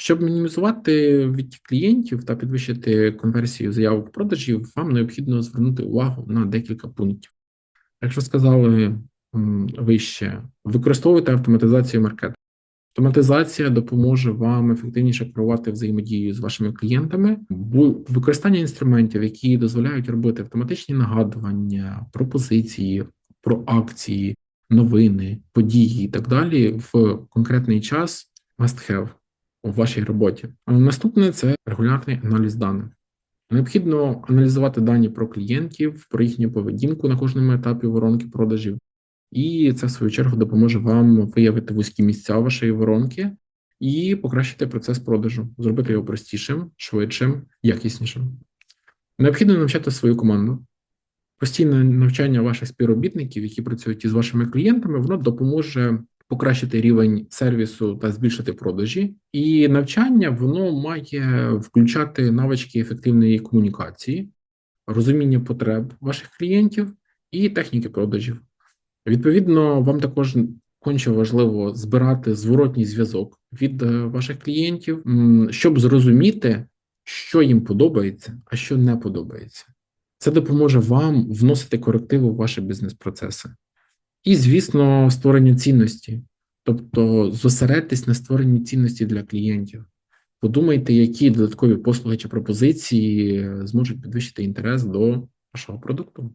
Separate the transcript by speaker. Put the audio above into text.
Speaker 1: Щоб мінімізувати відтік клієнтів та підвищити конверсію заявок продажів, вам необхідно звернути увагу на декілька пунктів. Як ви сказали вище, використовуйте автоматизацію маркетингу. Автоматизація допоможе вам ефективніше керувати взаємодією з вашими клієнтами, використання інструментів, які дозволяють робити автоматичні нагадування, пропозиції про акції, новини, події і так далі в конкретний час must have у вашій роботі. Наступне це регулярний аналіз даних. Необхідно аналізувати дані про клієнтів, про їхню поведінку на кожному етапі воронки продажів, і це в свою чергу допоможе вам виявити вузькі місця вашої воронки і покращити процес продажу, зробити його простішим, швидшим, якіснішим. Необхідно навчати свою команду. Постійне навчання ваших співробітників, які працюють із вашими клієнтами, воно допоможе покращити рівень сервісу та збільшити продажі. І навчання воно має включати навички ефективної комунікації, розуміння потреб ваших клієнтів і техніки продажів. Відповідно, вам також конче важливо збирати зворотній зв'язок від е, ваших клієнтів, щоб зрозуміти, що їм подобається, а що не подобається. Це допоможе вам вносити корективи в ваші бізнес-процеси. І, звісно, створення цінності. Тобто зосередьтесь на створенні цінності для клієнтів. Подумайте, які додаткові послуги чи пропозиції зможуть підвищити інтерес до вашого продукту.